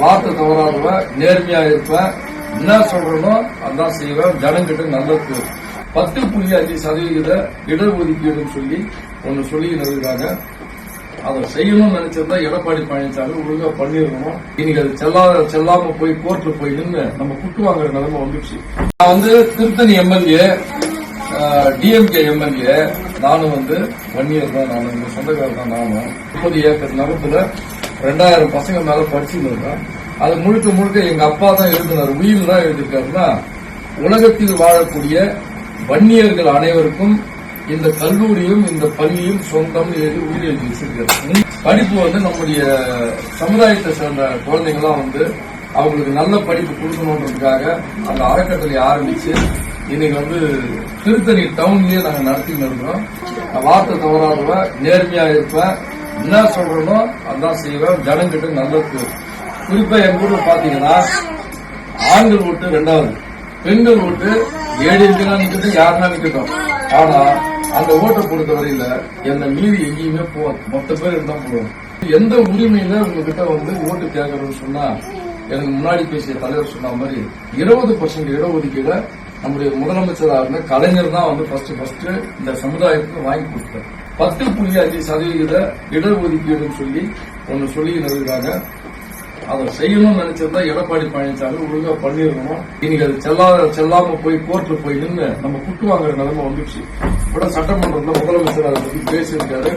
வார்த்தை தவறாடுவேன் நேர்மையா இருப்பேன் என்ன சொல்றேனோ அதான் செய்வேன். ஜனங்கிட்ட நல்லது பத்து புள்ளி அஞ்சு சதவிகித இடஒதுக்கீடுன்னு சொல்லி ஒன்னு சொல்லி இருக்காங்க அதை செய்யணும்னு நினைச்சிருந்தா எடப்பாடி பழனிசாமி ஒழுங்கா பண்ணிருக்கணும். இன்னைக்கு அது செல்லாத செல்லாம போய் கோர்ட்ல போய் நின்று நம்ம குட்டு வாங்குற நிலைமை வந்துச்சு நான் வந்து திருத்தணி எம்எல்ஏ டிஎம்கே எம்எல்ஏ நானும் வந்து ஒன் இயர் தான் நானும் சொந்தக்காரர் தான் நானும். முப்பது ஏக்கர் நிலத்துல ரெண்டாயிரம் பசங்க மேல படிச்சுன்னு இருக்கேன் அது முழுக்க முழுக்க எங்க அப்பா தான் எழுதினார். உயிர் தான் எழுதியிருக்காருன்னா உலகத்தில் வாழக்கூடிய வன்னியர்கள் அனைவருக்கும் இந்த கல்லூரியும் இந்த பள்ளியும் சொந்தம் எழுதி உயிர் எழுதி வச்சிருக்காரு. படிப்பு வந்து நம்முடைய சமுதாயத்தை சேர்ந்த குழந்தைங்களாம் வந்து அவங்களுக்கு நல்ல படிப்பு கொடுக்கணுன்றதுக்காக அந்த அறக்கட்டளை ஆரம்பிச்சு இன்னைக்கு வந்து திருத்தணி டவுன்லயே நாங்க நடத்தின்னு இருக்கிறோம். வார்த்தை தவறாதவ நேர்மையா இருப்பேன். என்ன சொல்றேனோ அதான் செய்வேன் ஜனங்கிட்ட நல்லது குறிப்பா எங்க ஊர்ல பாத்தீங்கன்னா ஆண்கள் ஓட்டு ரெண்டாவது பெண்கள் ஓட்டு ஏழு எம்பினா நிக்கட்டும் யாருன்னா நிக்கட்டும். ஆனா அந்த ஓட்டை பொறுத்த வரையில என்ன மீறி எங்கேயுமே போவாங்க மொத்த பேர் இருந்தா போடுவோம் எந்த உரிமையில உங்ககிட்ட வந்து ஓட்டு கேட்கறோம்னு சொன்னா எனக்கு முன்னாடி பேசிய தலைவர் சொன்ன மாதிரி இருபது பர்சன்ட் இடஒதுக்கீட நம்முடைய முதலமைச்சராக இருந்த கலைஞர் தான் வந்து ஃபர்ஸ்ட் ஃபர்ஸ்ட் இந்த சமுதாயத்துக்கு வாங்கி கொடுத்தார் பத்து புள்ளி அஞ்சு சதவிகித இடஒதுக்கீடுன்னு சொல்லி ஒன்று சொல்லி இருக்காங்க அதை செய்யணும்னு நினைச்சிருந்தா எடப்பாடி பழனிசாமி ஒழுங்கா பண்ணிருக்கணும் இன்னைக்கு அது செல்லாத செல்லாம போய் கோர்ட்ல போய் நின்று நம்ம குட்டு வாங்குற நிலைமை வந்துச்சு கூட சட்டமன்றத்தில் முதலமைச்சர் அதை பத்தி பேசியிருக்காரு.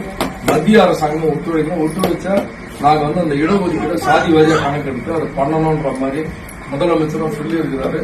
மத்திய அரசாங்கம் ஒத்துழைக்கணும். ஒத்துழைச்சா நாங்க வந்து அந்த இடஒதுக்கீடு சாதி வாரியா கணக்கெடுத்து அதை பண்ணணும்ன்ற மாதிரி முதலமைச்சரும் சொல்லி இருக்கிறாரு